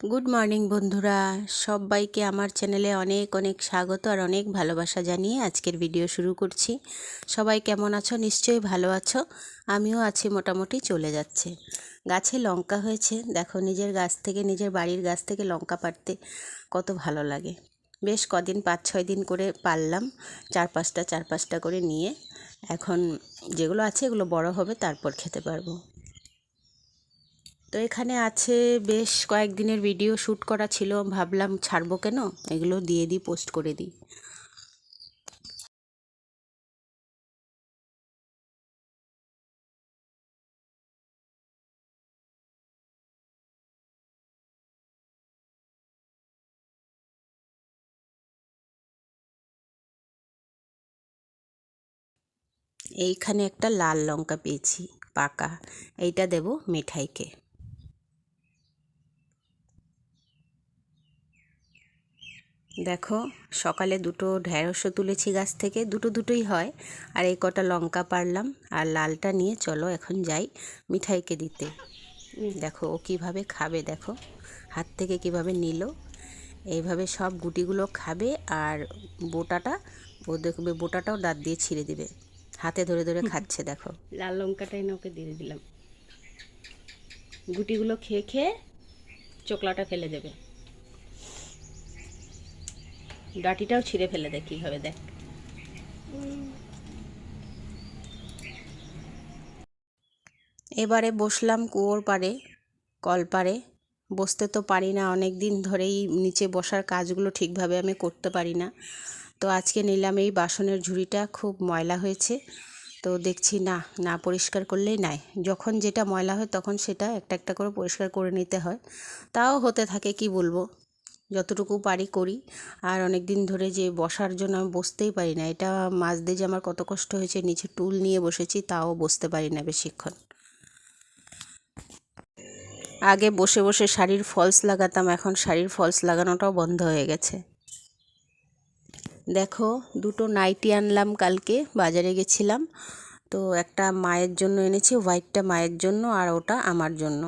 Good morning বন্ধুরা। সবাইকে আমার চ্যানেলে অনেক অনেক স্বাগত আর অনেক ভালোবাসা জানিয়ে আজকের ভিডিও শুরু করছি। সবাই কেমন আছো? নিশ্চয়ই ভালো আছো। আমিও আছি, মোটামুটি চলে যাচ্ছে। গাছে লঙ্কা হয়েছে। দেখো, নিজের গাছ থেকে, নিজের বাড়ির গাছ থেকে লঙ্কা পাড়তে কত ভালো লাগে। বেশ কদিন, পাঁচ, ছয় দিন করে পারলাম চার পাঁচটা চার পাঁচটা করে নিয়ে। এখন যেগুলো আছে, এগুলো বড় হবে, তারপর খেতে পারব। তো এখানে আছে বেশ কয়েকদিনের ভিডিও শ্যুট করা ছিল। ভাবলাম ছাড়বো কেন? এগুলো দিয়ে দিই পোস্ট করে দিই। এইখানে একটা লাল লঙ্কা পেয়েছি, পাকা। এইটা দেব মিঠাইকে। দেখো সকালে দুটো ঢ্যাঁড়সও তুলেছি গাছ থেকে দুটো দুটোই হয়। আর এই কটা লঙ্কা পারলাম আর লালটা নিয়ে চলো এখন যাই মিঠাইকে দিতে। দেখো ও কীভাবে খাবে দেখো হাত থেকে কীভাবে নিল। এইভাবে সব গুটিগুলো খাবে আর বোটাটা ও দেখবে বোটাটাও দাঁত দিয়ে ছিঁড়ে দিবে। হাতে ধরে ধরে খাচ্ছে দেখো। লাল লঙ্কাটাই না ওকে দিয়ে দিলাম। গুটিগুলো খেয়ে খেয়ে চোকলাটা ফেলে দেবে। ডাটিটাও ছিঁড়ে ফেলে দেয় কীভাবে দেখ। এবারে বসলাম কুয়োর পাড়ে, কল পাড়ে। বসতে তো পারি না অনেক দিন ধরেই নিচে বসার কাজগুলো ঠিকভাবে আমি করতে পারি না। তো আজকে নিলাম এই বাসনের ঝুড়িটা, খুব ময়লা হয়েছে। তো দেখছি না না পরিষ্কার করলেই নাই। যখন যেটা ময়লা হয় তখন সেটা একটা একটা করে পরিষ্কার করে নিতে হয়। তাও হতে থাকে, কি বলব? যতটুকু পারি করি। আর অনেক দিন ধরে যে বসার জন্য আমি বসতেই পারি না। এটা মাছ দিয়ে যে আমার কত কষ্ট হয়েছে, নিচে টুল নিয়ে বসেছি, তাও বসতে পারি না বেশিক্ষণ। আগে বসে বসে শাড়ির ফলস লাগাতাম, এখন শাড়ির ফলস লাগানোটাও বন্ধ হয়ে গেছে। দেখো, দুটো নাইটি আনলাম কালকে, বাজারে গেছিলাম। তো একটা মায়ের জন্য এনেছি হোয়াইটটা মায়ের জন্য আর ওটা আমার জন্য।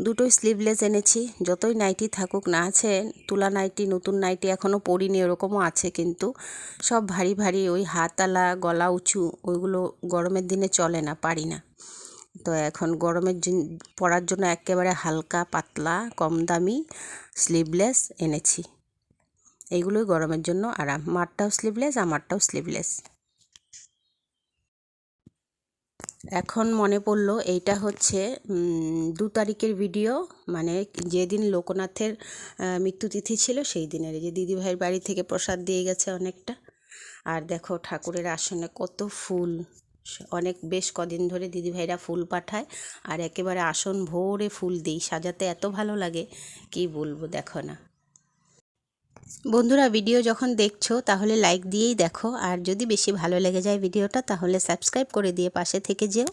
দুটোই স্লিভলেস এনেছি, যতই নাইটি থাকুক না আছে, তুলা নাইটি নতুন নাইটি এখনও পরিনি, ওরকমও আছে কিন্তু। সব ভারী ভারী, ওই হাতালা গলা উঁচু, ওইগুলো গরমের দিনে চলে না, পারি না। তো এখন গরমের পরার জন্য একেবারে হালকা, পাতলা, কম দামি স্লিভলেস এনেছি। এইগুলোই গরমের জন্য আরাম মারটাও স্লিভলেস আমারটাও স্লিভলেস এখন মনে পড়ল এইটা হচ্ছে দু তারিখের ভিডিও মানে যেদিন লোকনাথের মৃত্যুতিথি ছিল সেই দিনের। যে দিদিভাইয়ের বাড়ি থেকে প্রসাদ দিয়ে গেছে অনেকটা। আর দেখো ঠাকুরের আসনে কত ফুল। অনেক, বেশ কদিন ধরে দিদিভাইরা ফুল পাঠায় আর একেবারে আসন ভোরে ফুল দিই, সাজাতে এত ভালো লাগে, কি বলব, দেখো না। বন্ধুরা ভিডিও যখন দেখছ, তাহলে লাইক দিয়েই দেখো। আর যদি বেশি ভালো লেগে যায় ভিডিওটা, তাহলে সাবস্ক্রাইব করে দিয়ে পাশে থেকে যেও।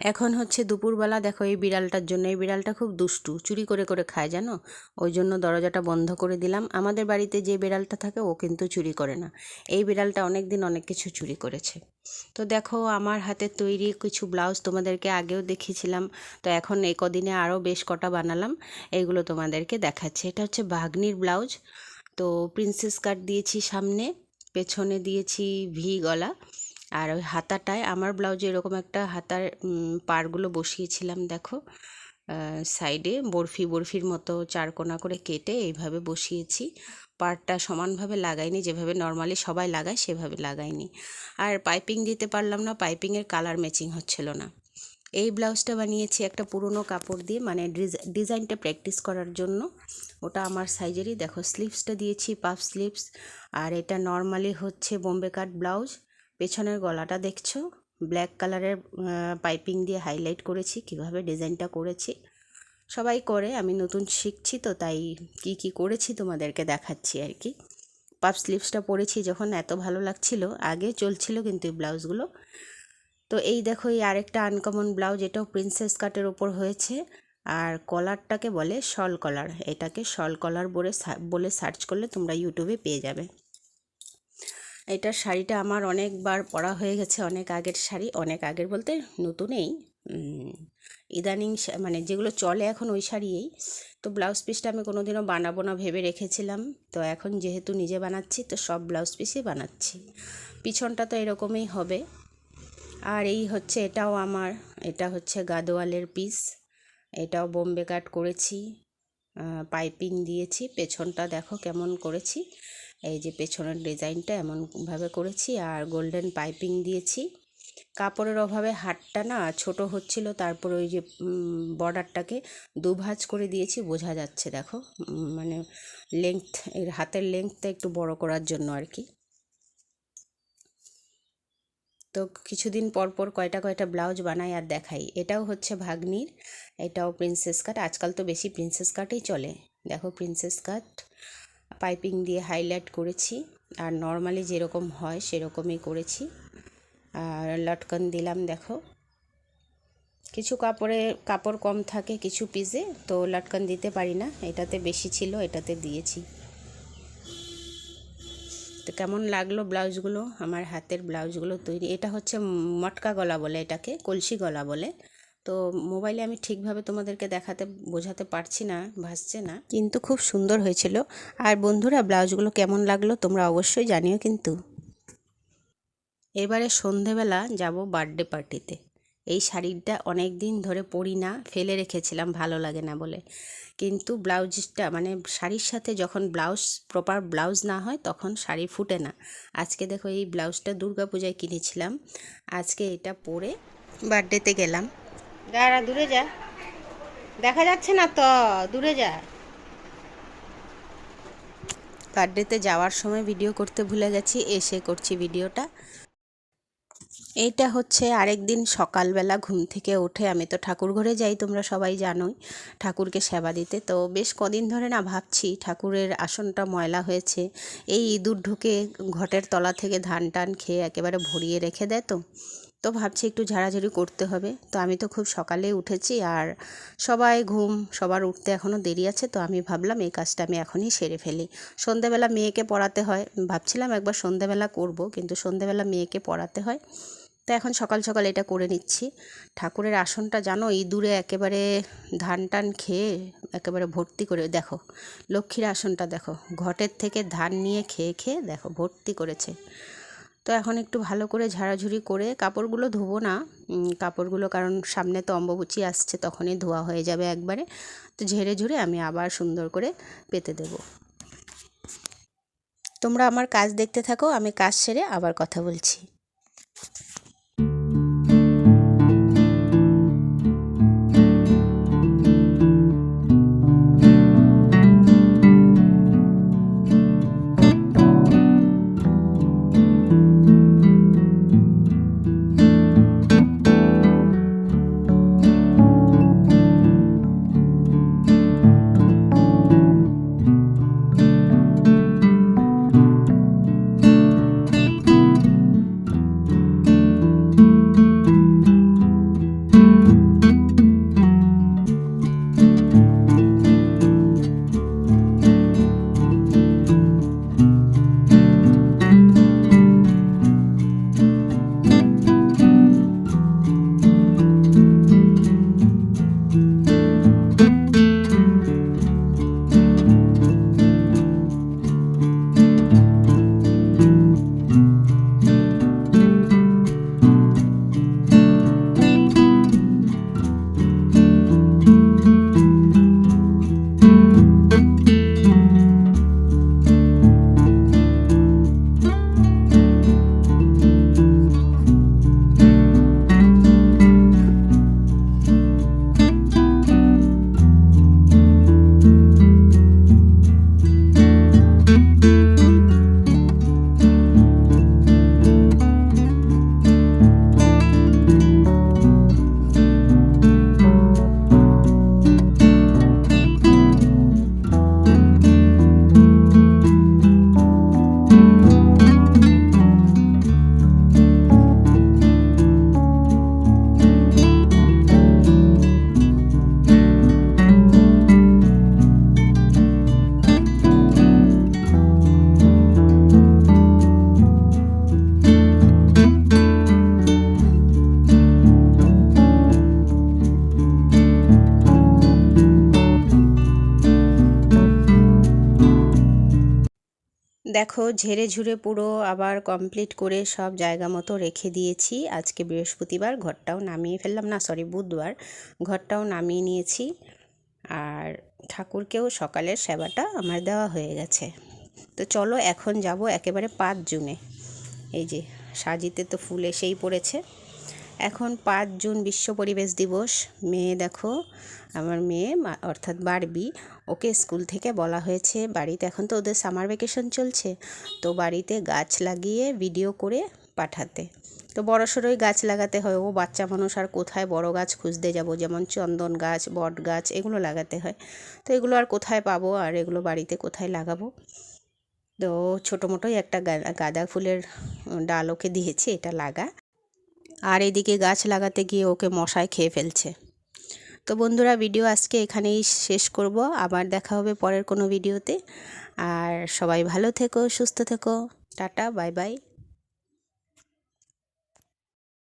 এখন হচ্ছে দুপুরবেলা দেখো এই বিড়ালটার জন্য। এই বিড়ালটা খুব দুষ্টু, চুরি করে করে খায়, জানো? ওই জন্য দরজাটা বন্ধ করে দিলাম। আমাদের বাড়িতে যে বিড়ালটা থাকে, ও কিন্তু চুরি করে না। এই বিড়ালটা অনেক দিন অনেক কিছু চুরি করেছে। তো দেখো, আমার হাতে তৈরি কিছু ব্লাউজ তোমাদেরকে আগেও দেখিয়েছিলাম। তো এখন এই কদিনে আরও বেশ কটা বানালাম। এইগুলো তোমাদেরকে দেখাচ্ছে। এটা হচ্ছে বাঘনির ব্লাউজ। তো প্রিন্সেস কাট দিয়েছি সামনে, পেছনে দিয়েছি ভি গলা। আর ওই হাতাটায় আমার ব্লাউজে এরকম একটা হাতার পাড়গুলো বসিয়েছিলাম, দেখো। সাইডে বরফি, বরফির মতো চারকোনা করে কেটে এইভাবে বসিয়েছি। পাড়টা সমানভাবে লাগাইনি, যেভাবে নর্মালি সবাই লাগায়, সেভাবে লাগাইনি। আর পাইপিং দিতে পারলাম না পাইপিংয়ের কালার ম্যাচিং হচ্ছিল না। এই ব্লাউজটা বানিয়েছি একটা পুরনো কাপড় দিয়ে মানে ডিজাইনটা প্র্যাকটিস করার জন্য। ওটা আমার সাইজেরই দেখো স্লিভসটা দিয়েছি পাফ স্লিভস আর এটা নর্মালি হচ্ছে বোম্বে কাট ব্লাউজ। পেছনের গলাটা দেখছ? ব্ল্যাক কালারের পাইপিং দিয়ে হাইলাইট করেছি, কীভাবে ডিজাইনটা করেছি। সবাই করে, আমি নতুন শিখছি তো, তাই কি কি করেছি তোমাদেরকে দেখাচ্ছি আর কি। পাপ স্লিভসটা পরেছি যখন, এত ভালো লাগছিল, আগে চলছিল কিন্তু এই ব্লাউজগুলো। তো এই দেখো, এই আরেকটা আনকমন ব্লাউজ, এটাও প্রিন্সেস কাটের ওপর হয়েছে। আর কলারটাকে বলে শল কলার এটাকে শল কলার বলে বলে সার্চ করলে তোমরা ইউটিউবে পেয়ে যাবে। এটা শাড়িটা আমার অনেকবার পরা হয়ে গেছে, অনেক আগের শাড়ি, অনেক আগের বলতে নতুনেই। ইদানিং মানে যেগুলো চলে এখন ওই শাড়িয়েই। তো ব্লাউজ পিসটা আমি কোনোদিনও বানাবো না ভেবে রেখেছিলাম। তো এখন যেহেতু নিজে বানাচ্ছি, তো সব ব্লাউজ পিসই বানাচ্ছি। পিছনটা তো এরকমই হবে। আর এই হচ্ছে, এটাও আমার, এটা হচ্ছে গাদোয়ালের পিস। এটাও বোম্বে কাট করেছি পাইপিং দিয়েছি, পেছনটা দেখো কেমন করেছি। এই যে পেছনের ডিজাইনটা এমনভাবে করেছি আর গোল্ডেন পাইপিং দিয়েছি। কাপড়ের অভাবে হাতটা না ছোট হচ্ছিল, তারপর ওই যে বর্ডারটাকে দুভাজ করে দিয়েছি, বোঝা যাচ্ছে দেখো মানে লেংথ এর হাতের লেংথটা একটু বড় করার জন্য আর কি। তো কিছুদিন পর পর কয়টা কয়টা ব্লাউজ বানাই আর দেখাই। এটাও হচ্ছে ভাগ্নির, এটাও প্রিন্সেস কাট আজকাল তো বেশি প্রিন্সেস কাটই চলে। দেখো প্রিন্সেস কাট পাইপিং দিয়ে হাইলাইট করেছি। আর নর্মালি যেরকম হয় সেরকমই করেছি। আর লটকন দিলাম, দেখো। কিছু কাপড়ে, কাপড় কম থাকে কিছু পিসে, তো লটকন দিতে পারি না। এটাতে বেশি ছিল, এটাতে দিয়েছি। তো কেমন লাগল ব্লাউজগুলো? আমার হাতের ব্লাউজগুলো তৈরি, এটা হচ্ছে মটকা গলা বলে এটাকে, কলসি গলা বলে। তো মোবাইলে আমি ঠিকভাবে তোমাদেরকে দেখাতে, বোঝাতে পারছি না, ভাসছে না। কিন্তু খুব সুন্দর হয়েছিল। আর বন্ধুরা, ব্লাউজগুলো কেমন লাগল তোমরা অবশ্যই জানিও কিন্তু। এবারে সন্ধেবেলা যাব বার্থডে পার্টিতে। এই শাড়িটা অনেক দিন ধরে পরি না, ফেলে রেখেছিলাম, ভালো লাগে না বলে। কিন্তু ব্লাউজটা মানে শাড়ির সাথে যখন ব্লাউজ প্রপার ব্লাউজ না হয়, তখন শাড়ি ফুটে না। আজকে দেখো এই ব্লাউজটা দুর্গাপূজায় কিনেছিলাম। আজকে এটা পরে বার্থডেতে গেলাম। দাঁড়া, দূরে যা। দেখা যাচ্ছে না তো, দূরে যা। বার্থডেতে যাওয়ার সময় ভিডিও করতে ভুলে গেছি, এসে করছি ভিডিওটা। এইটা হচ্ছে আরেক দিন সকালবেলা ঘুম থেকে উঠে আমি তো ঠাকুর ঘরে যাই, তোমরা সবাই জানোই, ঠাকুরকে সেবা দিতে। তো বেশ কদিন ধরে না ভাবছি, ঠাকুরের আসনটা ময়লা হয়েছে, এই ইঁদুর ঢুকে ঘটের তলা থেকে ধান টান খেয়ে একেবারে ভরিয়ে রেখে দেয় তো। তো ভাবছি একটু ঝাড়াঝাড়ি করতে হবে। তো আমি তো খুব সকালে উঠেছি আর সবাই ঘুম, সবার উঠতে এখনও দেরি আছে, তো আমি ভাবলাম এই কাজটা আমি এখনই সেরে ফেলি। সন্ধেবেলা মেয়েকে পড়াতে হয়, ভাবছিলাম একবার সন্ধেবেলা করব, কিন্তু সন্ধেবেলা মেয়েকে পড়াতে হয়। তো এখন সকাল সকাল এটা করে নিচ্ছি। ঠাকুরের আসনটা জানো, ইঁদুরে একেবারে ধান টান খেয়ে একেবারে ভর্তি করে, দেখো, লক্ষ্মীর আসনটা দেখো, ঘটের থেকে ধান নিয়ে খেয়ে খেয়ে দেখো, ভর্তি করেছে। তো এখন একটু ভালো করে ঝাড়াঝুড়ি করে কাপড়গুলো ধোবো না। কাপড়গুলো কারণ সামনে তো অম্বুচি আসছে, তখনই ধোয়া হয়ে যাবে একবারে। তো ঝেড়ে ঝুড়ে আমি আবার সুন্দর করে পেতে দেব। তোমরা আমার কাজ দেখতে থাকো, আমি কাজ সেরে আবার কথা বলছি। দেখো, ঝেড়ে ঝুড়ে পুরো আবার কমপ্লিট করে সব জায়গা মতো রেখে দিয়েছি। আজকে বৃহস্পতিবার, ঘরটাও নামিয়ে ফেললাম। না সরি বুধবার। ঘরটাও নামিয়ে নিয়েছি। আর ঠাকুরকেও সকালের সেবাটা আমার দেওয়া হয়ে গেছে। তো চলো, এখন যাব একেবারে পাঁচ জুনে। এই যে, সাজিতে তো ফুল এসেই পড়েছে। এখন পাঁচ জুন বিশ্ব পরিবেশ দিবস। মেয়ে দেখো, আমার মেয়ে অর্থাৎ বারবি, ওকে স্কুল থেকে বলা হয়েছে বাড়িতে। এখন তো ওদের সামার ভ্যাকেশন চলছে, তো বাড়িতে গাছ লাগিয়ে ভিডিও করে পাঠাতে। তো বড় সড়োই গাছ লাগাতে হয়। ও বাচ্চা মানুষ, আর কোথায় বড় গাছ খুঁজতে যাব? যেমন চন্দন গাছ, বট গাছ, এগুলো লাগাতে হয়। তো এগুলো আর কোথায় পাবো? আর এগুলো বাড়িতে কোথায় লাগাবো? তো ছোটো মোটোই একটা গাঁদা ফুলের ডাল ওকে দিয়েছি, এটা লাগা। আর এদিকে গাছ লাগাতে গিয়ে ওকে মশায় খেয়ে ফেলছে। তো বন্ধুরা, ভিডিও আজকে এখানেই শেষ করব। আবার দেখা হবে পরের কোনো ভিডিওতে। আর সবাই ভালো থেকো, সুস্থ থেকো। Tata, bye bye.